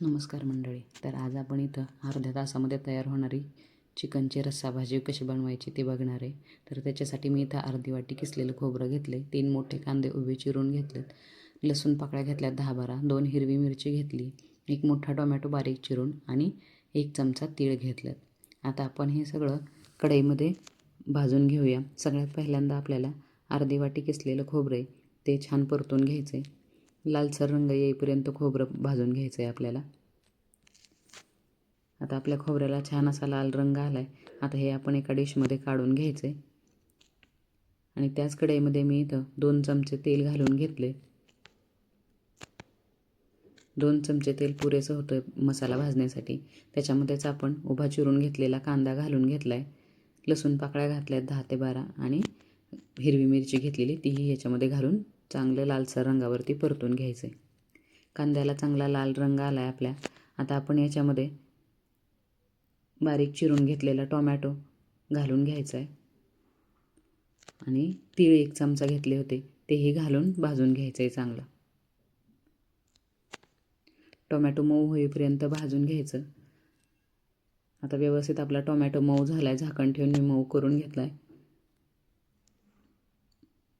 नमस्कार मंडळी. तर आज आपण इथं अर्ध्या तासामध्ये तयार होणारी चिकनची रस्सा भाजी कशी बनवायची ते बघणार आहे. तर त्याच्यासाठी मी इथं अर्धी वाटी किसलेलं खोबरं घेतले तीन मोठे कांदे उभे चिरून घेतलेत लसूण पाकळ्या घेतल्या दहा बारा दोन हिरवी मिरची घेतली एक मोठा टोमॅटो बारीक चिरून आणि एक चमचा तीळ घेतलेत. आता आपण हे सगळं कढईमध्ये भाजून घेऊया. सगळ्यात पहिल्यांदा आपल्याला अर्धी वाटी किसलेलं खोबरं आहे ते छान परतून घ्यायचं आहे लालसर रंग येईपर्यंत खोबरं भाजून घ्यायचं आहे आपल्याला. आता आपल्या खोबऱ्याला छान असा लाल रंग आला आहे आता हे आपण एका डिशमध्ये काढून घ्यायचं आहे आणि त्याच कढईमध्ये मी इथं दोन चमचे तेल घालून घेतले दोन चमचे तेल पुरेसं होतं मसाला भाजण्यासाठी. त्याच्यामध्येच आपण उभा चिरून घेतलेला कांदा घालून घेतला आहे लसूण पाकळ्या घातल्या आहेत दहा ते बारा. आणि हिरवी मिरची घेतलेली तीही ह्याच्यामध्ये घालून चांगलं लालसर रंगावरती परतून घ्यायचं. आहे कांद्याला चांगला लाल रंग आला आहे आपल्या. आता आपण याच्यामध्ये बारीक चिरून घेतलेला टोमॅटो घालून घ्यायचा आहे आणि तीळ एक चमचा घेतले होते तेही घालून भाजून घ्यायचं आहे चांगलं. टोमॅटो मऊ होईपर्यंत भाजून घ्यायचं. आता व्यवस्थित आपला टोमॅटो मऊ झाला आहे झाकण ठेवून मी मऊ करून घेतला आहे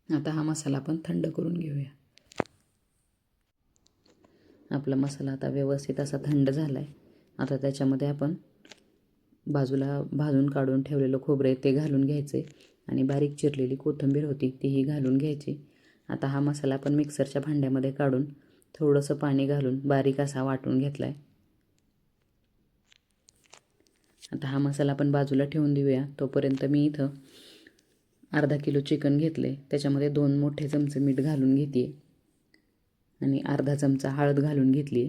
आता हा मसाला आपण थंड करून घेऊया. आपला मसाला आता व्यवस्थित असा थंड झाला आहे आता त्याच्यामध्ये आपण बाजूला भाजून काढून ठेवलेलं खोबरे ते घालून घ्यायचे आणि बारीक चिरलेली कोथिंबीर होती तीही घालून घ्यायची. आता हा मसाला आपण मिक्सरच्या भांड्यामध्ये काढून थोडंसं पाणी घालून बारीक असा वाटून घेतला आहे आता हा मसाला आपण बाजूला ठेवून देऊया. तोपर्यंत मी इथं अर्धा किलो चिकन घेतले. त्याच्यामध्ये दोन मोठे चमचे मीठ घालून घेते. आणि अर्धा चमचा हळद घालून घेतली.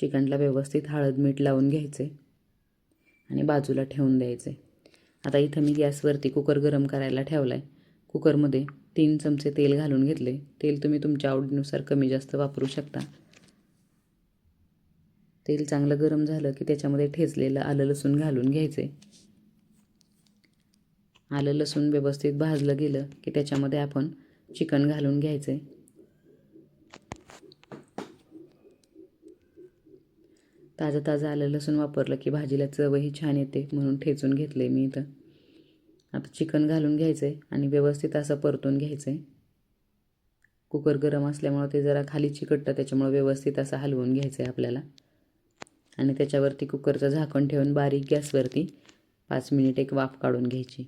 चिकनला व्यवस्थित हळद मीठ लावून घ्यायचे. आणि बाजूला ठेवून द्यायचे. आता इथं मी गॅसवरती कुकर गरम करायला ठेवला आहे कुकरमध्ये तीन चमचे तेल घालून घेतले. तेल तुम्ही तुमच्या आवडीनुसार कमी जास्त वापरू शकता. तेल चांगलं गरम झालं की त्याच्यामध्ये ठेचलेलं आलं लसूण घालून घ्यायचे. आलं लसूण व्यवस्थित भाजलं गेलं की त्याच्यामध्ये आपण चिकन घालून घ्यायचं. आहे ताजं ताजं आलं लसूण वापरलं की भाजीला चवही छान येते म्हणून ठेचून घेतलं आहे मी इथं. आता चिकन घालून घ्यायचं आहे आणि व्यवस्थित असं परतून घ्यायचं. आहे कुकर गरम असल्यामुळं ते जरा खाली चिकटतं त्याच्यामुळं व्यवस्थित असं हलवून घ्यायचं आहे आपल्याला. आणि त्याच्यावरती कुकरचं झाकण ठेवून बारीक गॅसवरती पाच मिनिट एक वाफ काढून घ्यायची.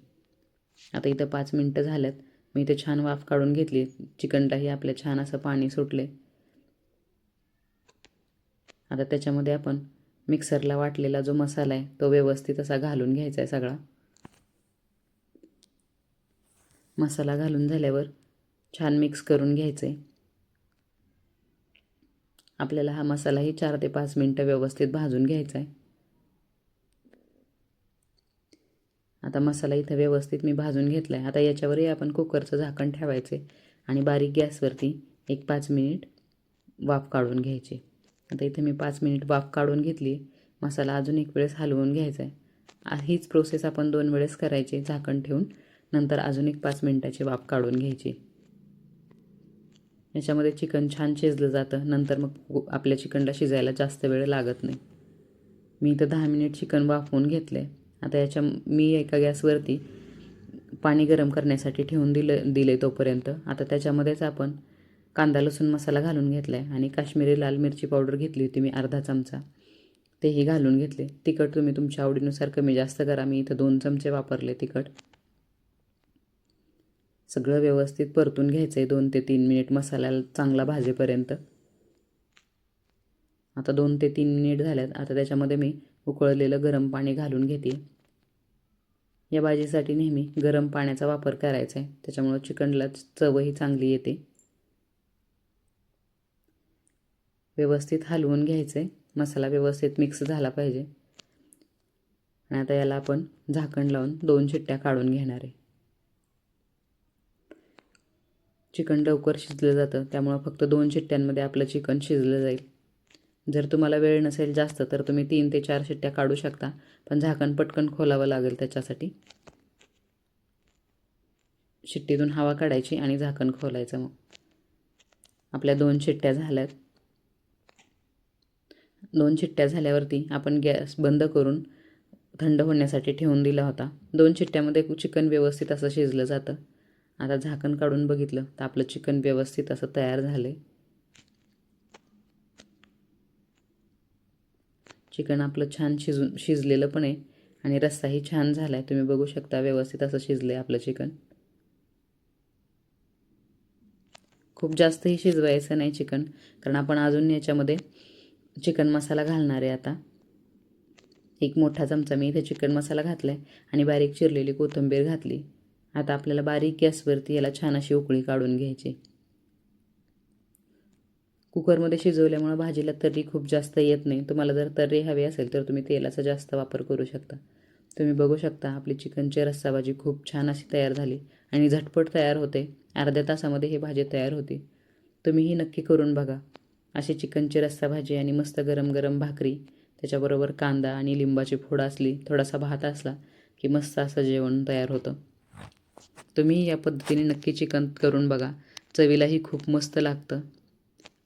आता इथं पाच मिनटं झाल्यात. मी इथं छान वाफ काढून घेतली. चिकनलाही आपल्या छान असं पाणी सुटले आता त्याच्यामध्ये आपण मिक्सरला वाटलेला जो मसाला आहे तो व्यवस्थित असा घालून घ्यायचा आहे सगळा. मसाला घालून झाल्यावर छान मिक्स करून घ्यायचं आहे आपल्याला हा मसालाही चार ते पाच मिनटं व्यवस्थित भाजून घ्यायचा आहे आता मसाला इथं व्यवस्थित मी भाजून घेतला आहे आता याच्यावरही आपण कुकरचं झाकण ठेवायचे आणि बारीक गॅसवरती एक पाच मिनिट वाफ काढून घ्यायची. आता इथे मी पाच मिनिट वाफ काढून घेतली. मसाला अजून एक वेळेस हलवून घ्यायचा आहे. हीच प्रोसेस आपण दोन वेळेस करायची झाकण ठेवून. नंतर अजून एक पाच मिनिटाची वाफ काढून घ्यायची. याच्यामध्ये चिकन छान शिजलं जातं. नंतर मग आपल्या चिकनला शिजायला जास्त वेळ लागत नाही. मी इथं दहा मिनिट चिकन वाफवून घेतले आता याच्या मी एका गॅसवरती पाणी गरम करण्यासाठी ठेवून दिलं दिले तोपर्यंत. आता त्याच्यामध्येच आपण कांदा लसूण मसाला घालून घेतला आहे आणि काश्मीरी लाल मिरची पावडर घेतली होती मी अर्धा चमचा. तेही घालून घेतले. तिखट तुम्ही तुमच्या आवडीनुसार कमी जास्त करा. मी इथं दोन चमचे वापरले तिखट. सगळं व्यवस्थित परतून घ्यायचं आहे दोन ते तीन मिनिट मसाल्याला चांगला भाजेपर्यंत. आता दोन ते तीन मिनिट झाल्यात. आता त्याच्यामध्ये मी उकळलेलं गरम पाणी घालून घेते या भाजीसाठी नेहमी गरम पाण्याचा वापर करायचा आहे त्याच्यामुळं चिकनला चवही चांगली येते. व्यवस्थित हलवून घ्यायचं आहे मसाला व्यवस्थित मिक्स झाला पाहिजे. आणि आता याला आपण झाकण लावून दोन शिट्ट्या काढून घेणार आहे. चिकन लवकर शिजलं जातं. त्यामुळं फक्त दोन शिट्ट्यांमध्ये आपलं चिकन शिजलं जाईल. जर तुम्हाला वेळ नसेल जास्त तर तुम्ही तीन ते चार शिट्ट्या काढू शकता पण झाकण पटकन खोलावं लागेल त्याच्यासाठी. शिट्टीतून हवा काढायची आणि झाकण खोलायचं मग. आपल्या दोन शिट्ट्या झाल्यात. दोन शिट्ट्या झाल्यावरती आपण गॅस बंद करून थंड होण्यासाठी ठेवून दिला होता. दोन शिट्ट्यामध्ये चिकन व्यवस्थित असं शिजलं जातं. आता झाकण काढून बघितलं तर आपलं चिकन व्यवस्थित असं तयार झालं आहे चिकन आपलं छान शिजून शिजलेलं पण आहे. आणि रस्साही छान झाला आहे तुम्ही बघू शकता व्यवस्थित असं शिजलं आहे आपलं चिकन. खूप जास्तही शिजवायचं नाही चिकन. कारण आपण अजून याच्यामध्ये चिकन मसाला घालणार आहे आता. एक मोठा चमचा मी इथे चिकन मसाला घातला आहे आणि बारीक चिरलेली कोथिंबीर घातली. आता आपल्याला बारीक गॅसवरती याला छान अशी उकळी काढून घ्यायची. कुकरमध्ये शिजवल्यामुळं भाजीला तर्री खूप जास्त येत नाही. तुम्हाला जर तर्री हवी असेल तर तुम्ही तेलाचा जास्त वापर करू शकता. तुम्ही बघू शकता आपली चिकनची रस्सा भाजी खूप छान अशी तयार झाली आणि झटपट तयार होते. अर्ध्या तासामध्ये ही भाजी तयार होती. तुम्हीही नक्की करून बघा. अशी चिकनची रस्सा भाजी आणि मस्त गरम गरम भाकरी त्याच्याबरोबर कांदा आणि लिंबाची फोड असली थोडासा भात असला की मस्त असं जेवण तयार होतं. तुम्ही या पद्धतीने नक्की चिकन करून बघा. चवीलाही खूप मस्त लागतं.